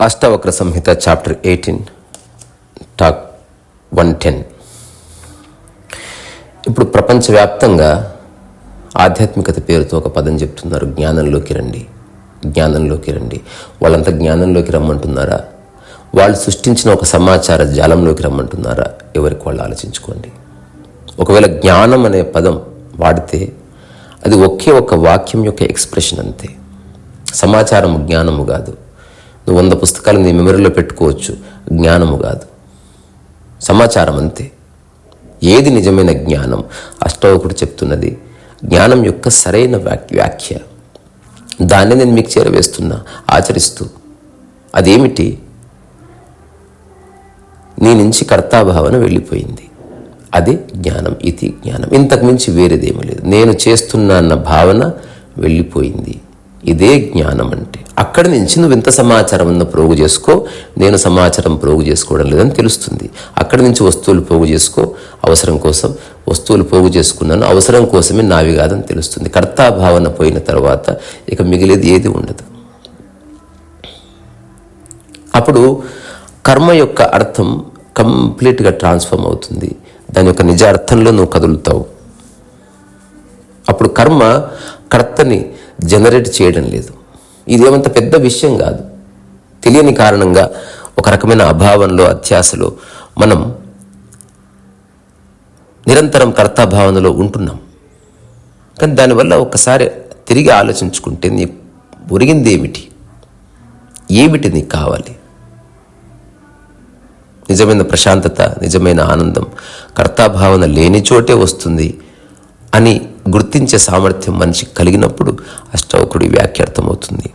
Ashtavakra Samhita chapter eighteen talk one ten. ఇప్పుడు ప్రపంచవ్యాప్తంగా ఆధ్యాత్మికత పేరుతో ఒక పదం చెప్తున్నారు. జ్ఞానంలోకి రండి. జ్ఞానంలోకి రండి. వాళ్ళంతా జ్ఞానంలోకి రమ్మంటున్నారా? వాళ్ళు సృష్టించిన ఒక సమాచార జాలంలోకి రమ్మంటున్నారా? ఎవరికి వాళ్ళు ఆలోచించుకోండి. ఒకవేళ జ్ఞానం అనే పదం వాడితే అది ఒకే ఒక వాక్యం యొక్క ఎక్స్ప్రెషన్ అంతే. సమాచారము జ్ఞానము కాదు. నువ్వు వంద పుస్తకాలు నీ మెమరీలో పెట్టుకోవచ్చు. జ్ఞానము కాదు. సమాచారం అంతే. ఏది నిజమైన జ్ఞానం? అష్టవకుడు చెప్తున్నది జ్ఞానం యొక్క సరైన వ్యాఖ్య. దాన్ని నేను మీకు చేరవేస్తున్నా ఆచరిస్తూ. అదేమిటి? నీ నుంచి కర్తాభావన వెళ్ళిపోయింది. అది జ్ఞానం ఇది జ్ఞానం. ఇంతకు మించి వేరేదేమీ లేదు. నేను చేస్తున్నా అన్న భావన వెళ్ళిపోయింది. ఇదే జ్ఞానం అంటే. అక్కడి నుంచి నువ్వు ఇంత సమాచారం ఉన్న ప్రోగు చేసుకో నేను సమాచారం ప్రోగు చేసుకోవడం లేదని తెలుస్తుంది. అక్కడి నుంచి వస్తువులు పోగు చేసుకో అవసరం కోసం వస్తువులు పోగు చేసుకున్నాను అవసరం కోసమే నావి కాదని తెలుస్తుంది. కర్తాభావన పోయిన తర్వాత ఇక మిగిలేది ఏది ఉండదు. అప్పుడు కర్మ యొక్క అర్థం కంప్లీట్గా ట్రాన్స్ఫార్మ్ అవుతుంది. దాని యొక్క నిజ అర్థంలో నువ్వు కదులుతావు. అప్పుడు కర్మ కర్తని జనరేట్ చేయడం లేదు. ఇదేమంత పెద్ద విషయం కాదు. తెలియని కారణంగా ఒక రకమైన అభావంలో అత్యాసలో మనం నిరంతరం కర్తాభావనలో ఉంటున్నాం. కానీ దానివల్ల ఒకసారి తిరిగి ఆలోచించుకుంటే నీ ఒరిగింది ఏమిటి? ఏమిటి నీకు కావాలి? నిజమైన ప్రశాంతత నిజమైన ఆనందం కర్తాభావన లేని చోటే వస్తుంది అని గుర్తించే సామర్థ్యం మనిషికి కలిగినప్పుడు అష్టవకుడి వ్యాఖ్యార్థమవుతుంది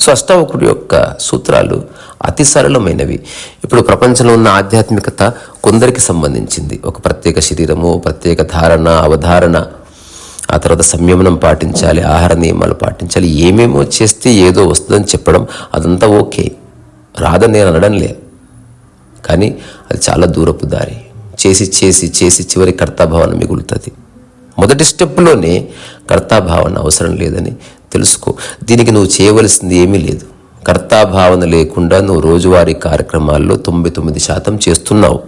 సో అష్టావకుడి యొక్క సూత్రాలు అతి సరళమైనవి. ఇప్పుడు ప్రపంచంలో ఉన్న ఆధ్యాత్మికత కొందరికి సంబంధించింది. ఒక ప్రత్యేక శరీరము ప్రత్యేక ధారణ అవధారణ. ఆ తర్వాత సంయమనం పాటించాలి ఆహార నియమాలు పాటించాలి ఏమేమో చేస్తే ఏదో వస్తుందని చెప్పడం అదంతా ఓకే. రాదని నేను అనడం లే కానీ అది చాలా దూరపు దారి. చేసి చేసి చేసి చివరి కర్తాభావన మిగులుతుంది. మొదటి స్టెప్లోనే కర్తాభావన అవసరం లేదని తెలుసుకో. దీనికి నువ్వు చేయవలసింది ఏమీ లేదు. కర్తాభావన లేకుండా నువ్వు రోజువారీ కార్యక్రమాల్లో తొంభై తొమ్మిది శాతం చేస్తున్నావు.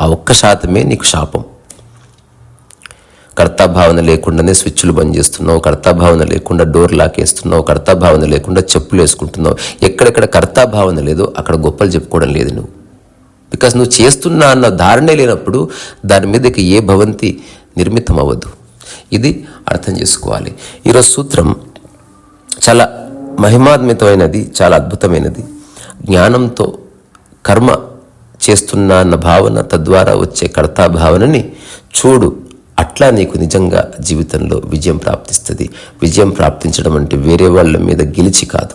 ఆ ఒక్క శాతమే నీకు శాపం. కర్తాభావన లేకుండానే స్విచ్లు బంద్ చేస్తున్నావు కర్తాభావన లేకుండా డోర్ లాక్ వేస్తున్నావు కర్తాభావన లేకుండా చెప్పులు వేసుకుంటున్నావు. ఎక్కడెక్కడ కర్తాభావన లేదో అక్కడ గొప్పలు చెప్పుకోవడం లేదు నువ్వు. బికాస్ నువ్వు చేస్తున్నా అన్న ధారణే లేనప్పుడు దాని మీద ఏ భవంతి నిర్మితం అవ్వదు ఇది అర్థం చేసుకోవాలి. ఈరోజు సూత్రం చాలా మహిమాత్మితమైనది చాలా అద్భుతమైనది. జ్ఞానంతో కర్మ చేస్తున్నా అన్న భావన తద్వారా వచ్చే కర్తాభావనని చూడు. అట్లా నీకు నిజంగా జీవితంలో విజయం ప్రాప్తిస్తుంది. విజయం ప్రాప్తించడం అంటే వేరే వాళ్ళ మీద గెలిచి కాదు.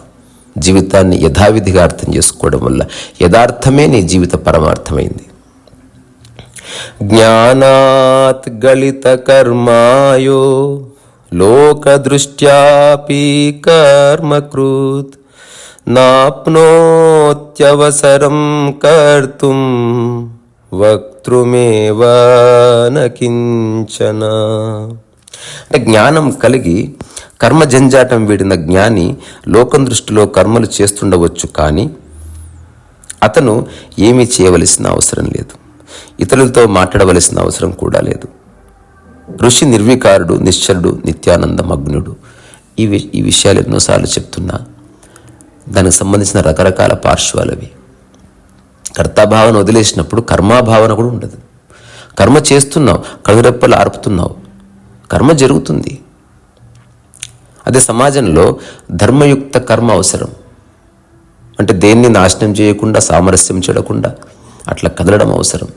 జీవితాన్ని యథావిధిగా అర్థం చేసుకోవడం వల్ల యథార్థమే నీ జీవిత పరమార్థమైంది. జ్ఞానాత్ గళిత కర్మాయో లోకదృష్ట్యాపి కర్మకృత్ నాప్నోత్యవసరం కర్తుం వక్తృమేవానకించన అంటే జ్ఞానం కలిగి కర్మ జంజాటం వీడిన జ్ఞాని లోకం దృష్టిలో కర్మలు చేస్తుండవచ్చు కానీ అతను ఏమీ చేయవలసిన అవసరం లేదు. ఇతరులతో మాట్లాడవలసిన అవసరం కూడా లేదు. ఋషి నిర్వికారుడు నిశ్చరుడు నిత్యానంద మగ్నుడు ఈ వి ఈ విషయాలు ఎన్నోసార్లు చెప్తున్నా. దానికి సంబంధించిన రకరకాల పార్శ్వాలవి. కర్తాభావన వదిలేసినప్పుడు కర్మాభావన కూడా ఉండదు. కర్మ చేస్తున్నావు కవిరెప్పలు ఆర్పుతున్నావు. కర్మ జరుగుతుంది. అదే సమాజంలో ధర్మయుక్త కర్మ అవసరం. అంటే దేన్ని నాశనం చేయకుండా సామరస్యం చెడకుండా అట్లా కదలడం అవసరం.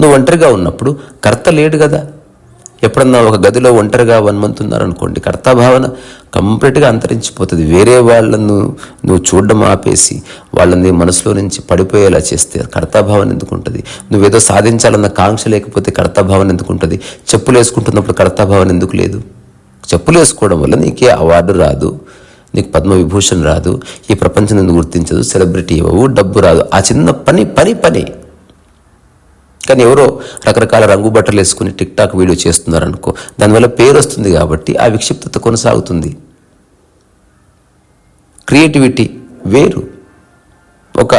నువ్వు ఒంటరిగా ఉన్నప్పుడు కర్త లేడు కదా. ఎప్పుడన్నా ఒక గదిలో ఒంటరిగా వన్ మంత్ ఉన్నారనుకోండి కర్తాభావన కంప్లీట్గా అంతరించిపోతుంది. వేరే వాళ్ళను నువ్వు చూడడం ఆపేసి వాళ్ళని మనసులో నుంచి పడిపోయేలా చేస్తే కర్తాభావన ఎందుకు ఉంటుంది నువ్వేదో సాధించాలన్న కాంక్ష లేకపోతే కర్తాభావన ఎందుకు ఉంటుంది చెప్పులు వేసుకుంటున్నప్పుడు కర్తాభావన ఎందుకు లేదు? చెప్పులు వేసుకోవడం వల్ల నీకే అవార్డు రాదు నీకు పద్మవిభూషణ్ రాదు ఈ ప్రపంచం నిన్ను గుర్తించదు సెలబ్రిటీ ఇవ్వవు డబ్బు రాదు. ఆ చిన్న పని పని పని. కానీ ఎవరో రకరకాల రంగు బట్టలు వేసుకుని టిక్ టాక్ వీడియో చేస్తున్నారు అనుకో దానివల్ల పేరు వస్తుంది కాబట్టి ఆ విక్షిప్తత కొనసాగుతుంది. క్రియేటివిటీ వేరు. ఒక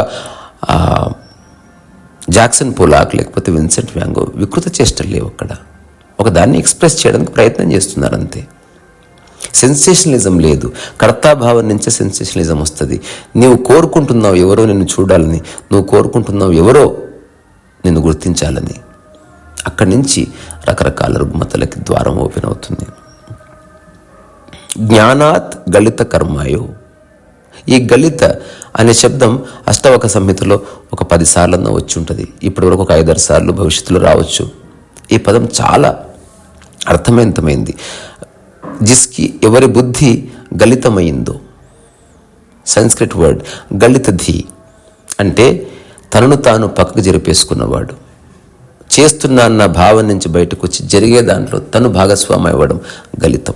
జాక్సన్ పోలాక్ లేకపోతే విన్సెంట్ వ్యాంగో వికృత చేష్టలు లేవు అక్కడ. ఒక దాన్ని ఎక్స్ప్రెస్ చేయడానికి ప్రయత్నం చేస్తున్నారు అంతే సెన్సేషనలిజం లేదు. కర్తాభావం నుంచే సెన్సేషనలిజం వస్తుంది. నీవు కోరుకుంటున్నావు ఎవరో నిన్ను చూడాలని నువ్వు కోరుకుంటున్నావు ఎవరో నిన్ను గుర్తించాలని. అక్కడి నుంచి రకరకాల రుగ్మతలకి ద్వారం ఓపెన్ అవుతుంది. జ్ఞానాత్ గళిత కర్మాయో. ఈ గళిత అనే శబ్దం అష్టవక సంహితలో ఒక పది సార్లన్నా వచ్చి ఉంటుంది ఇప్పటి వరకు ఒక ఐదారు సార్లు భవిష్యత్తులో రావచ్చు. ఈ పదం చాలా అర్థవంతమైంది. జిస్కి ఎవరి బుద్ధి గళితమైందో సంస్కృత్ వర్డ్ గళితధి అంటే తనను తాను పక్కకు జరిపేసుకున్నవాడు. చేస్తున్నా అన్న భావం నుంచి బయటకు వచ్చి జరిగే దాంట్లో తను భాగస్వామి అవ్వడం గళితం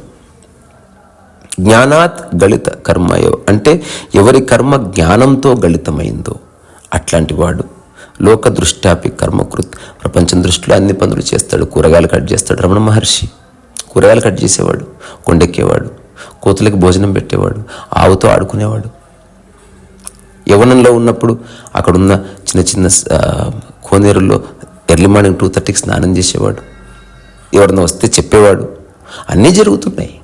జ్ఞానాత్ గళిత కర్మయో అంటే ఎవరి కర్మ జ్ఞానంతో గళితమైందో అట్లాంటి వాడు. లోక దృష్ట్యాపి కర్మకృత్. ప్రపంచం దృష్టిలో అన్ని పనులు చేస్తాడు కూరగాయలు కట్ చేస్తాడు రమణ మహర్షి. కూరగాయలు కట్ చేసేవాడు కొండెక్కేవాడు కోతులకి భోజనం పెట్టేవాడు ఆవుతో ఆడుకునేవాడు. యవనంలో ఉన్నప్పుడు అక్కడున్న చిన్న చిన్న కోనేరులో కోనేరుల్లో ఎర్లీ మార్నింగ్ టూ థర్టీకి స్నానం చేసేవాడు. ఎవరన్నా వస్తే చెప్పేవాడు. అన్నీ జరుగుతున్నాయి.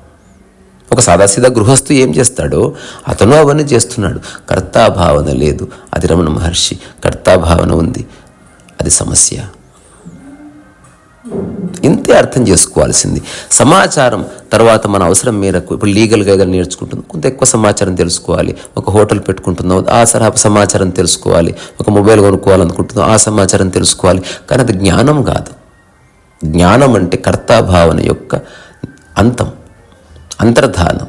ఒక సాదాసీదా గృహస్థు ఏం చేస్తాడో అతను అవన్నీ చేస్తున్నాడు. కర్తాభావన లేదు. అది రమణ మహర్షి కర్తాభావన ఉంది. అది సమస్య. ఇంతే అర్థం చేసుకోవాల్సింది. సమాచారం తర్వాత మన అవసరం మేరకు ఇప్పుడు లీగల్గా నేర్చుకుంటుంది కొంత ఎక్కువ సమాచారం తెలుసుకోవాలి. ఒక హోటల్ పెట్టుకుంటున్నాం. ఆ సరహా సమాచారం తెలుసుకోవాలి. ఒక మొబైల్ కొనుక్కోవాలనుకుంటున్నాం. ఆ సమాచారం తెలుసుకోవాలి. కానీ అది జ్ఞానం కాదు. జ్ఞానం అంటే కర్తాభావన యొక్క అంతం అంతర్ధానం.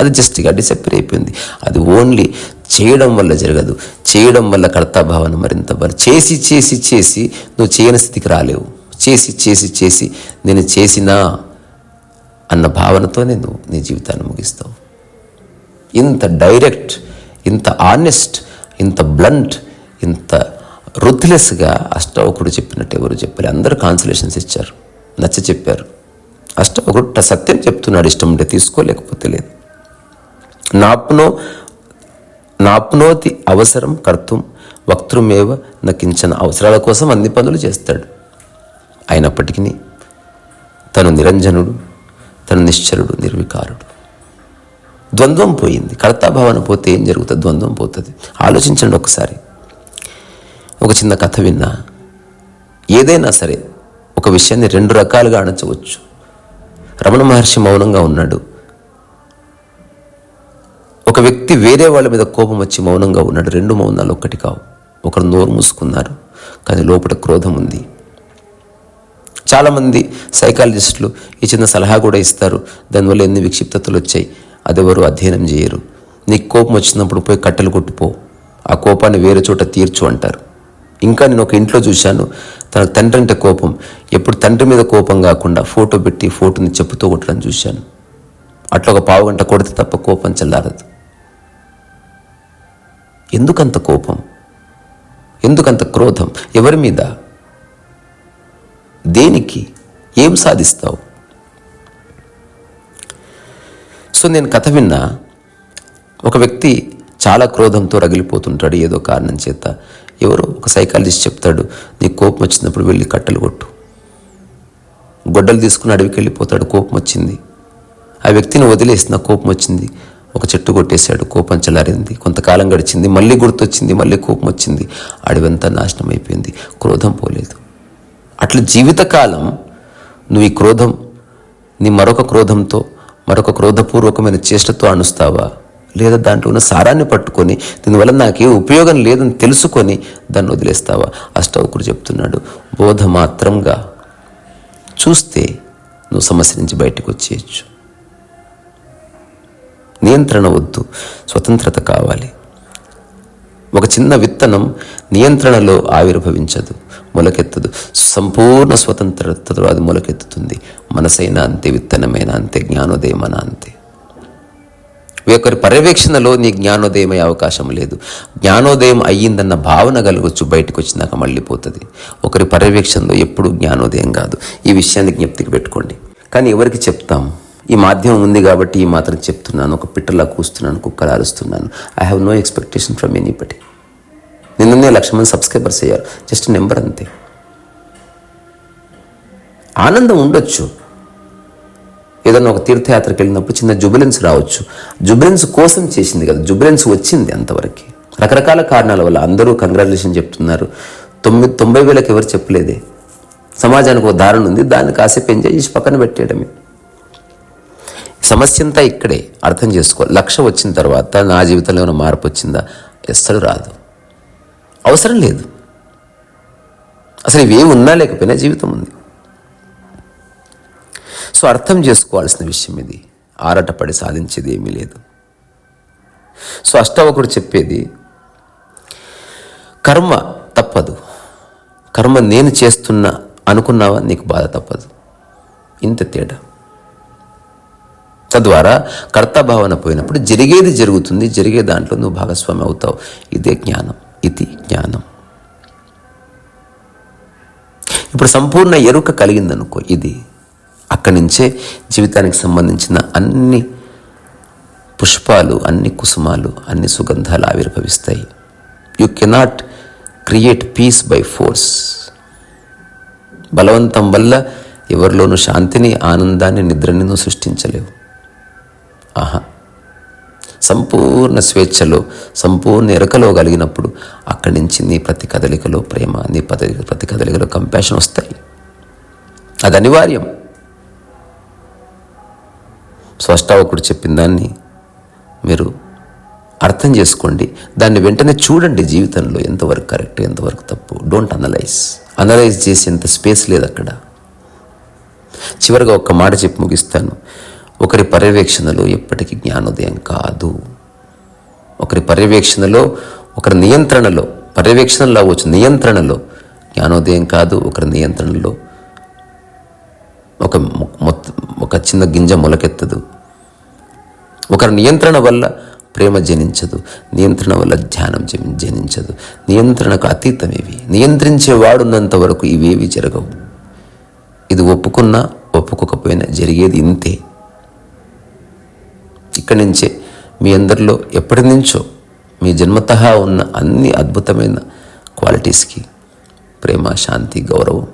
అది జస్ట్గా డిసప్పేర్ అయిపోయింది. అది ఓన్లీ చేయడం వల్ల జరగదు. చేయడం వల్ల కర్తాభావన మరింత బలం చేసి చేసి చేసి నువ్వు చేయని స్థితికి రాలేవు. చేసి చేసి చేసి నేను చేసినా అన్న భావనతోనే నువ్వు నీ జీవితాన్ని ముగిస్తావు. ఇంత డైరెక్ట్ ఇంత ఆనెస్ట్ ఇంత బ్లంట్ ఇంత రుత్లెస్గా అష్టవకుడు చెప్పినట్టు ఎవరు చెప్పారు? అందరూ కాన్సలేషన్స్ ఇచ్చారు. నచ్చ చెప్పారు. అష్టవకుడు సత్యం చెప్తున్నాడు ఇష్టం ఉంటే తీసుకోలేకపోతే లేదు. నాప్నో నాప్నోతి అవసరం కర్తం వక్తృమేవ నకించిన అవసరాల కోసం అన్ని పనులు చేస్తాడు. అయినప్పటికీ తను నిరంజనుడు తను నిశ్చలుడు నిర్వికారుడు. ద్వంద్వం పోయింది. కర్తాభావన పోతే ఏం జరుగుతుంది? ద్వంద్వం పోతుంది. ఆలోచించండి ఒకసారి. ఒక చిన్న కథ విన్నా. ఏదైనా సరే ఒక విషయాన్ని రెండు రకాలుగా అణచవచ్చు. రమణ మహర్షి మౌనంగా ఉన్నాడు. ఒక వ్యక్తి వేరే వాళ్ళ మీద కోపం వచ్చి మౌనంగా ఉన్నాడు. రెండు మౌనాలు ఒక్కటి కావు. ఒకరు నోరు మూసుకున్నారు. కానీ లోపల క్రోధం ఉంది. చాలామంది సైకాలజిస్టులు ఈ చిన్న సలహా కూడా ఇస్తారు. దానివల్ల ఎన్ని విక్షిప్తతలు వచ్చాయి? అదెవరు అధ్యయనం చేయరు. నీకు కోపం వచ్చినప్పుడు పోయి కట్టెలు కొట్టుపో. ఆ కోపాన్ని వేరే చోట తీర్చు అంటారు. ఇంకా నేను ఒక ఇంట్లో చూశాను. తన తండ్రి అంటే కోపం. ఎప్పుడు తండ్రి మీద కోపం కాకుండా ఫోటో పెట్టి ఫోటోని చెప్పుతో కొట్టడం చూశాను. అట్లా ఒక పావు గంట కొడితే తప్ప కోపం చల్లారదు. ఎందుకంత కోపం? ఎందుకంత క్రోధం? ఎవరి మీద? దేనికి? ఏం సాధిస్తావు? సో నేను కథ విన్నా. ఒక వ్యక్తి చాలా క్రోధంతో రగిలిపోతుంటాడు ఏదో కారణం చేత. ఎవరో ఒక సైకాలజిస్ట్ చెప్తాడు నీకు కోపం వచ్చినప్పుడు వెళ్ళి కట్టెలు కొట్టు. గొడ్డలు తీసుకుని అడవికి వెళ్ళిపోతాడు కోపం వచ్చింది. ఆ వ్యక్తిని వదిలేసిన కోపం వచ్చింది. ఒక చెట్టు కొట్టేశాడు కోపం చలారింది కొంతకాలం గడిచింది మళ్ళీ గుర్తొచ్చింది మళ్ళీ కోపం వచ్చింది. అడవంతా నాశనం అయిపోయింది క్రోధం పోలేదు. అట్లా జీవితకాలం నువ్వు ఈ క్రోధం నీ మరొక క్రోధంతో మరొక క్రోధపూర్వకమైన చేష్టతో అణుస్తావా లేదా దాంట్లో ఉన్న సారాన్ని పట్టుకొని దీనివల్ల నాకే ఉపయోగం లేదని తెలుసుకొని దాన్ని వదిలేస్తావా? అష్టవకుడు చెప్తున్నాడు బోధ మాత్రంగా చూస్తే నువ్వు సమస్య నుంచి బయటకు వచ్చేయచ్చు. నియంత్రణ వద్దు స్వతంత్రత కావాలి. ఒక చిన్న విత్తనం నియంత్రణలో ఆవిర్భవించదు మొలకెత్తదు. సంపూర్ణ స్వతంత్రతతో అది మొలకెత్తుతుంది. మనసైనా అంతే విత్తనమైనా అంతే జ్ఞానోదయమైన అంతే. ఒకరి పర్యవేక్షణలో నీ జ్ఞానోదయం అయ్యే అవకాశం లేదు. జ్ఞానోదయం అయ్యిందన్న భావన కలగొచ్చు బయటకు వచ్చినాక మళ్ళీ పోతుంది. ఒకరి పర్యవేక్షణలో ఎప్పుడూ జ్ఞానోదయం కాదు. ఈ విషయాన్ని జ్ఞప్తికి పెట్టుకోండి. కానీ ఎవరికి చెప్తాం? ఈ మాధ్యమం ఉంది కాబట్టి ఈ మాత్రం చెప్తున్నాను. ఒక పిట్టలా కూస్తున్నాను కుక్కలా అరుస్తున్నాను. I have no expectation from anybody నిన్ననే లక్ష మంది సబ్స్క్రైబర్స్ అయ్యారు. జస్ట్ నెంబర్ అంతే. ఆనందం ఉండొచ్చు. ఏదైనా ఒక తీర్థయాత్రకు వెళ్ళినప్పుడు చిన్న జుబిలెన్స్ రావచ్చు. జుబిలెన్స్ కోసం చేసింది కదా. జుబిలెన్స్ వచ్చింది అంతవరకు. రకరకాల కారణాల వల్ల అందరూ కంగ్రాచులేషన్ చెప్తున్నారు. తొమ్మిది తొంభై వేలకు ఎవరు చెప్పలేదే? సమాజానికి ఒక దారుణ ఉంది దాన్ని కాసేపు ఎంజాయ్ చేసి పక్కన పెట్టేయడమే. సమస్య అంతా ఇక్కడే. అర్థం చేసుకో. లక్ష్యం వచ్చిన తర్వాత నా జీవితంలో ఏమైనా మార్పు వచ్చిందా? ఎస్సలు రాదు. అవసరం లేదు. అసలు ఇవేమి ఉన్నా లేకపోయినా జీవితం ఉంది. సో అర్థం చేసుకోవాల్సిన విషయం ఇది. ఆరాటపడి సాధించేది ఏమీ లేదు. సో అష్టవకుడు చెప్పేది కర్మ తప్పదు. కర్మ నేను చేస్తున్నా అనుకున్నావా? నీకు బాధ తప్పదు. ఇంత తేడా. తద్వారా కర్తభావన పోయినప్పుడు జరిగేది జరుగుతుంది జరిగే దాంట్లో నువ్వు భాగస్వామి అవుతావు. ఇదే జ్ఞానం. ఇది జ్ఞానం. ఇప్పుడు సంపూర్ణ ఎరుక కలిగిందనుకో ఇది అక్కడి నుంచే జీవితానికి సంబంధించిన అన్ని పుష్పాలు అన్ని కుసుమాలు అన్ని సుగంధాలు ఆవిర్భవిస్తాయి. You cannot create peace by force బలవంతం వల్ల ఎవరిలోనూ శాంతిని ఆనందాన్ని నిద్రని నువ్వు సృష్టించలేవు. ఆహా. సంపూర్ణ స్వేచ్ఛలో సంపూర్ణ ఎరకలో కలిగినప్పుడు అక్కడి నుంచి నీ ప్రతి కదలికలో ప్రేమ నీ ప్రతి ప్రతి కదలికలో కంపాషన్ వస్తాయి. అది అనివార్యం. స్పష్టావకుడు చెప్పిన దాన్ని మీరు అర్థం చేసుకోండి. దాన్ని వెంటనే చూడండి జీవితంలో ఎంతవరకు కరెక్ట్ ఎంతవరకు తప్పు. డోంట్ అనలైజ్ అనలైజ్ చేసేంత స్పేస్ లేదు అక్కడ. చివరిగా ఒక్క మాట చెప్పి ముగిస్తాను. ఒకరి పర్యవేక్షణలో ఎప్పటికీ జ్ఞానోదయం కాదు. ఒకరి పర్యవేక్షణలో ఒకరి నియంత్రణలో పర్యవేక్షణలో అవ్వచ్చు నియంత్రణలో జ్ఞానోదయం కాదు ఒకరి నియంత్రణలో ఒక మొత్తం ఒక చిన్న గింజ మొలకెత్తదు. ఒకరి నియంత్రణ వల్ల ప్రేమ జనించదు నియంత్రణ వల్ల ధ్యానం జనించదు నియంత్రణకు అతీతం ఇవి నియంత్రించేవాడున్నంత వరకు ఇవేవి జరగవు. ఇది ఒప్పుకున్నా ఒప్పుకోకపోయినా జరిగేది ఇంతే. ఇక్కడి నుంచే మీ అందరిలో ఎప్పటి నుంచో మీ జన్మతహా ఉన్న అన్ని అద్భుతమైన క్వాలిటీస్కి ప్రేమ శాంతి గౌరవం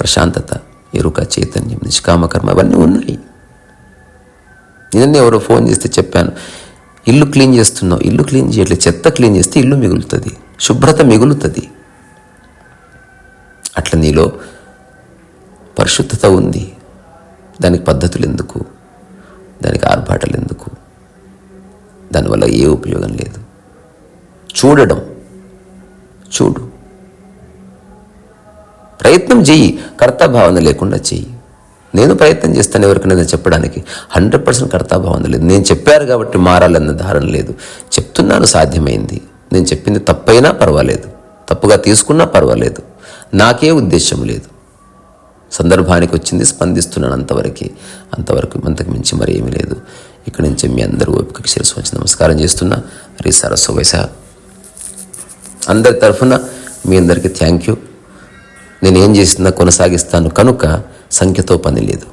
ప్రశాంతత ఎరుక చైతన్యం నిష్కామకర్మ అవన్నీ ఉన్నాయి. నిన్న ఎవరో ఫోన్ చేస్తే చెప్పాను ఇల్లు క్లీన్ చేస్తున్నావు ఇల్లు క్లీన్ చేయట్లేదు చెత్త క్లీన్ చేస్తే ఇల్లు మిగులుతుంది శుభ్రత మిగులుతుంది. అట్లా నీలో పరిశుద్ధత ఉంది. దానికి పద్ధతులు ఎందుకు? దానికి ఆర్భాటలు ఎందుకు? దానివల్ల ఏ ఉపయోగం లేదు. చూడడం. చూడు. ప్రయత్నం చెయ్యి. కర్తాభావన లేకుండా చెయ్యి. నేను ప్రయత్నం చేస్తాను ఎవరికైనా చెప్పడానికి. హండ్రెడ్ పర్సెంట్ కర్తాభావన లేదు. నేను చెప్పారు కాబట్టి మారాలన్న ధారణ లేదు. చెప్తున్నాను సాధ్యమైంది. నేను చెప్పింది తప్పైనా పర్వాలేదు. తప్పుగా తీసుకున్నా పర్వాలేదు. నాకే ఉద్దేశం లేదు. సందర్భానికి వచ్చింది స్పందిస్తున్నాను అంతవరకు అంతవరకు అంతకు మించి మరి ఏమీ లేదు. ఇక్కడి నుంచి మీ అందరూ ఓపికకి శిరస్సు వచ్చి నమస్కారం చేస్తున్నా. హరి సరస్సు వయసా అందరి తరఫున మీ అందరికీ థ్యాంక్ యూ నేను ఏం చేసినా కొనసాగిస్తాను. కనుక సంఖ్యతో పని లేదు.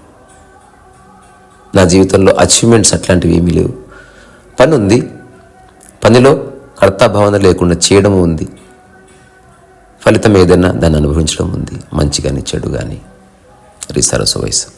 నా జీవితంలో అచీవ్మెంట్స్ అట్లాంటివి ఏమీ లేవు. పని ఉంది. పనిలో కర్తాభావన లేకుండా చేయడం ఉంది. ఫలితం ఏదైనా దాన్ని అనుభవించడం ఉంది. మంచి కానీ చెడు కానీ rizar a su.